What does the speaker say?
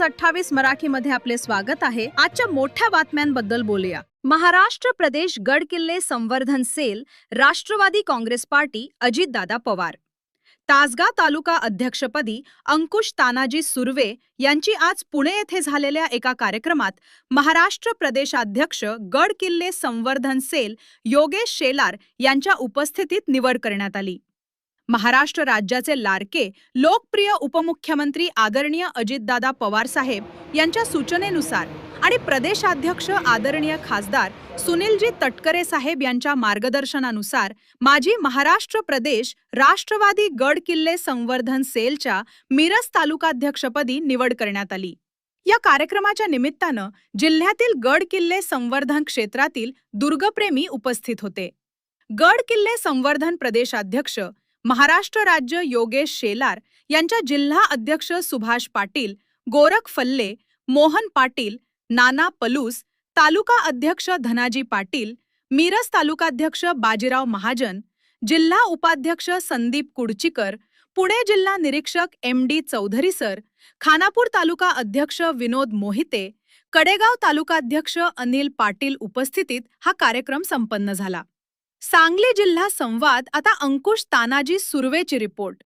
News अठ्ठावीस मराठीमध्ये आपले स्वागत आहे. आजच्या मोठ्या बातम्यांबद्दल बोलूया. महाराष्ट्र प्रदेश गड किल्ले संवर्धन cell Rashtravadi Congress party Ajitdada Pawar. Tasgaon taluka अध्यक्षपदी अंकुश तानाजी सुर्वे यांची आज पुणे येथे झालेल्या एका कार्यक्रमात महाराष्ट्र प्रदेशाध्यक्ष गड किल्ले संवर्धन सेल योगेश शेलार यांच्या उपस्थितीत निवड करण्यात आली. महाराष्ट्र राज्याचे लाडके लोकप्रिय उपमुख्यमंत्री आदरणीय अजितदादा पवार साहेब यांच्या सूचनेनुसार आणि प्रदेशाध्यक्ष आदरणीय खासदार सुनीलजी तटकरे साहेब यांच्या मार्गदर्शनानुसार माजी महाराष्ट्र प्रदेश राष्ट्रवादी गड किल्ले संवर्धन सेलच्या मिरज तालुकाध्यक्षपदी निवड करण्यात आली. या कार्यक्रमाच्या निमित्तानं जिल्ह्यातील गड किल्ले संवर्धन क्षेत्रातील दुर्गप्रेमी उपस्थित होते. गड किल्ले संवर्धन प्रदेशाध्यक्ष महाराष्ट्र राज्य योगेश शेलार यांच्या जिल्हा अध्यक्ष सुभाष पाटील गोरख फल्ले मोहन पाटील नाना पलूस तालुका अध्यक्ष धनाजी पाटील मिरज तालुकाध्यक्ष बाजीराव महाजन जिल्हा उपाध्यक्ष संदीप कुडचीकर पुणे जिल्हा निरीक्षक M D Chaudhari sir Khanapur taluka अध्यक्ष विनोद मोहिते कडेगाव तालुकाध्यक्ष अनिल पाटील उपस्थितीत हा कार्यक्रम संपन्न झाला. सांगली जिल्हा संवाद आता अंकुश तानाजी सुर्वेची रिपोर्ट.